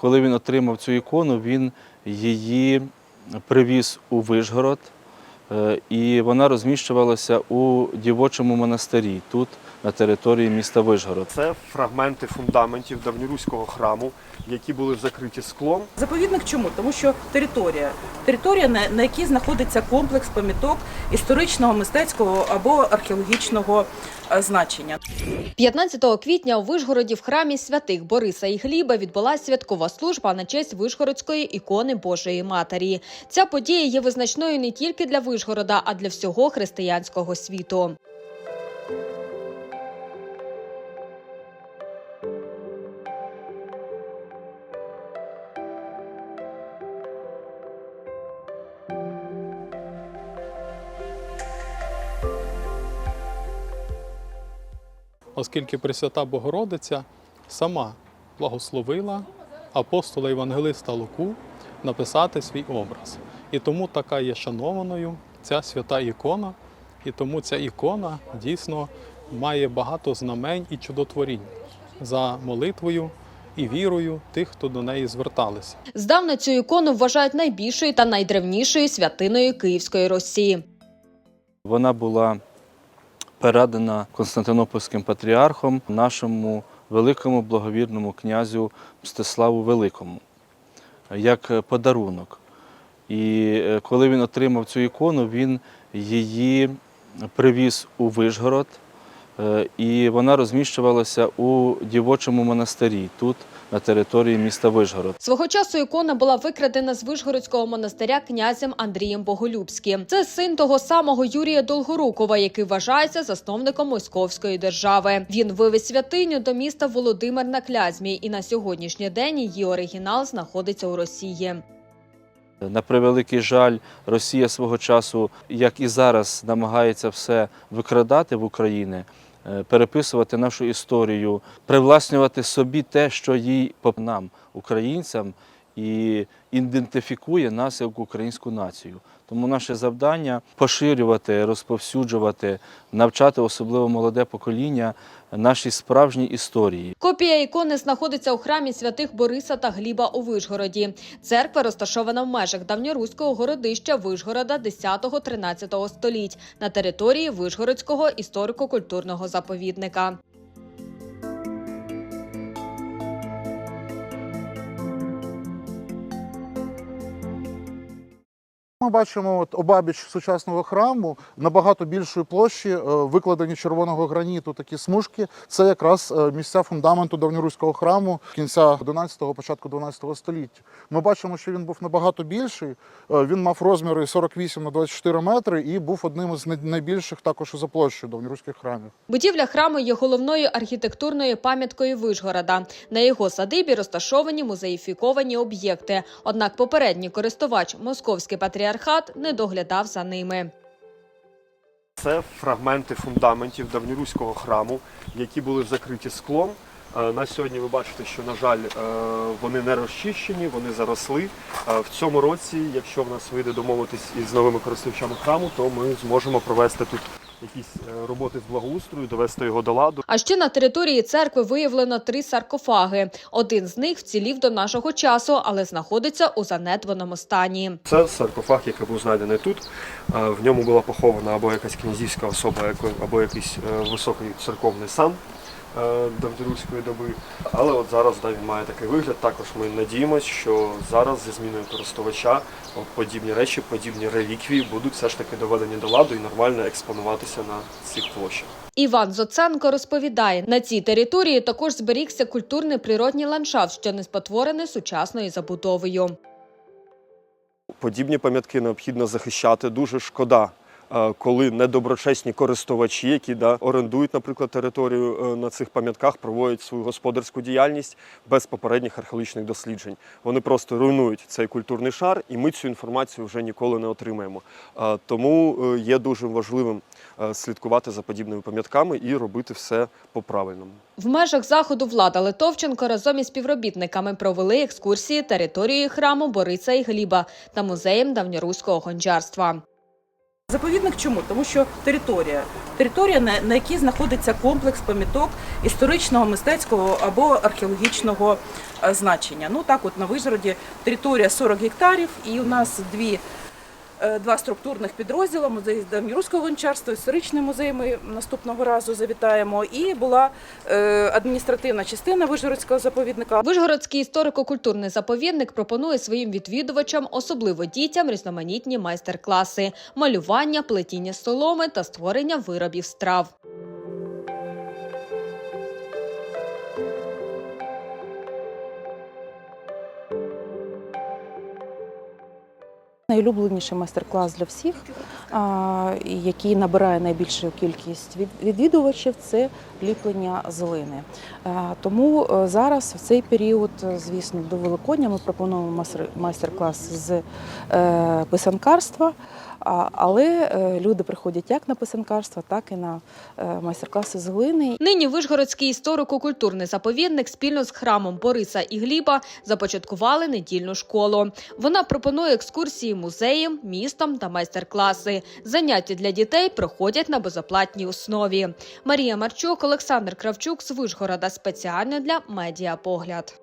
коли він отримав цю ікону, він її привіз у Вишгород, е, і вона розміщувалася у дівочому монастирі. Тут, на території міста Вишгород. Це фрагменти фундаментів давньоруського храму, які були закриті склом. Заповідник чому? Тому що територія, територія, на, на якій знаходиться комплекс пам'яток історичного, мистецького або археологічного е, значення. 15 квітня у Вишгороді в храмі святих Бориса і Гліба відбулася святкова служба на честь Вишгородської ікони Божої Матері. Ця подія є визначною не тільки для Вишгорода, а для всього християнського світу. Оскільки Пресвята Богородиця сама благословила апостола Євангелиста Луку написати свій образ. І тому така є шанованою ця свята ікона, і тому ця ікона дійсно має багато знамень і чудотворінь за молитвою і вірою тих, хто до неї зверталися. Здавна цю ікону вважають найбільшою та найдревнішою святиною Київської Росії. Вона була передана Константинопольським патріархом нашому великому благовірному князю Мстиславу Великому як подарунок. І е, коли він отримав цю ікону, він її привіз у Вишгород, е, і вона розміщувалася у дівочому монастирі тут, на території міста Вишгород. Свого часу ікона була викрадена з Вишгородського монастиря князем Андрієм Боголюбським. Це син того самого Юрія Долгорукова, який вважається засновником Московської держави. Він вивез святиню до міста Володимир на Клязьмі, і на сьогоднішній день її оригінал знаходиться у Росії. На превеликий жаль, Росія свого часу, як і зараз, намагається все викрадати в Україні, переписувати нашу історію, привласнювати собі те, що їй по нам, українцям, і ідентифікує нас як українську націю. Тому наше завдання поширювати, розповсюджувати, навчати особливо молоде покоління нашій справжній історії. Копія ікони знаходиться у храмі святих Бориса та Гліба у Вишгороді. Церква розташована в межах давньоруського городища Вишгорода 10-13 століть на території Вишгородського історико-культурного заповідника. Ми бачимо от обабіч сучасного храму набагато більшої площі е, викладені червоного граніту такі смужки. Це якраз е, місця фундаменту давньоруського храму кінця 11-го, початку 12 століття. Ми бачимо, що він був набагато більший. Е, Він мав розміри 48 на 24 метри і був одним із найбільших також за площею давньоруських храмів. Будівля храму є головною архітектурною пам'яткою Вишгорода. На його садибі розташовані музеїфіковані об'єкти. Однак попередній користувач московський патріархат не доглядав за ними. Це фрагменти фундаментів давньоруського храму, які були закриті склом. Е, На сьогодні ви бачите, що, на жаль, е, вони не розчищені, вони заросли. Е, В цьому році, якщо в нас вийде домовитись із новими користувачами храму, то ми зможемо провести тут якісь е, роботи з благоустрою, довести його до ладу. А ще на території церкви виявлено три саркофаги. Один з них вцілів до нашого часу, але знаходиться у занедбаному стані. Це саркофаг, який був знайдений тут. В ньому була похована або якась князівська особа, або якийсь е, високий церковний сан давньоруської доби. Але от зараз да, він має такий вигляд. Також ми надіємося, що зараз зі зміною користувача подібні речі, подібні реліквії будуть все ж таки доведені до ладу і нормально експонуватися на цих площах. Іван Зоценко розповідає, на цій території також зберігся культурний природній ландшафт, що не спотворений сучасною забудовою. Подібні пам'ятки необхідно захищати. Дуже шкода, е, коли недоброчесні користувачі, які да, орендують, наприклад, територію е, на цих пам'ятках, проводять свою господарську діяльність без попередніх археологічних досліджень. Вони просто руйнують цей культурний шар, і ми цю інформацію вже ніколи не отримаємо. Тому е, є дуже важливим е, слідкувати за подібними пам'ятками і робити все по-правильному. В межах заходу влада Литовченко разом із співробітниками провели екскурсії територією храму Бориса і Гліба та музеєм давньоруського гончарства. Заповідник чому? Тому що територія, територія, на, якій знаходиться комплекс пам'яток історичного, мистецького або археологічного е, значення. Ну так, от на Вижгороді територія 40 гектарів, і у нас дві. Е, Два структурних підрозділи музей давньоруського гончарства, історичний музей. Ми наступного разу завітаємо. І була е, адміністративна частина Вижгородського заповідника. Вижгородський історико-культурний заповідник пропонує своїм відвідувачам, особливо дітям, різноманітні майстер-класи, малювання, плетіння соломи та створення виробів страв. Найулюбленіший майстер-клас для всіх, який набирає найбільшу кількість відвідувачів, це ліплення з глини. А, Тому е, зараз в цей період, звісно, до Великодня ми пропонуємо майстер-клас з е, писанкарства. Але е, люди приходять як на писанкарство, так і на майстер-класи з глини. Нині Вишгородський історико-культурний заповідник спільно з храмом Бориса і Гліба започаткували недільну школу. Вона пропонує екскурсії музеям, містам та майстер-класи. Заняття для дітей проходять на безоплатній основі. Марія Марчук, Олександр Кравчук з Вишгорода спеціально для медіапогляд.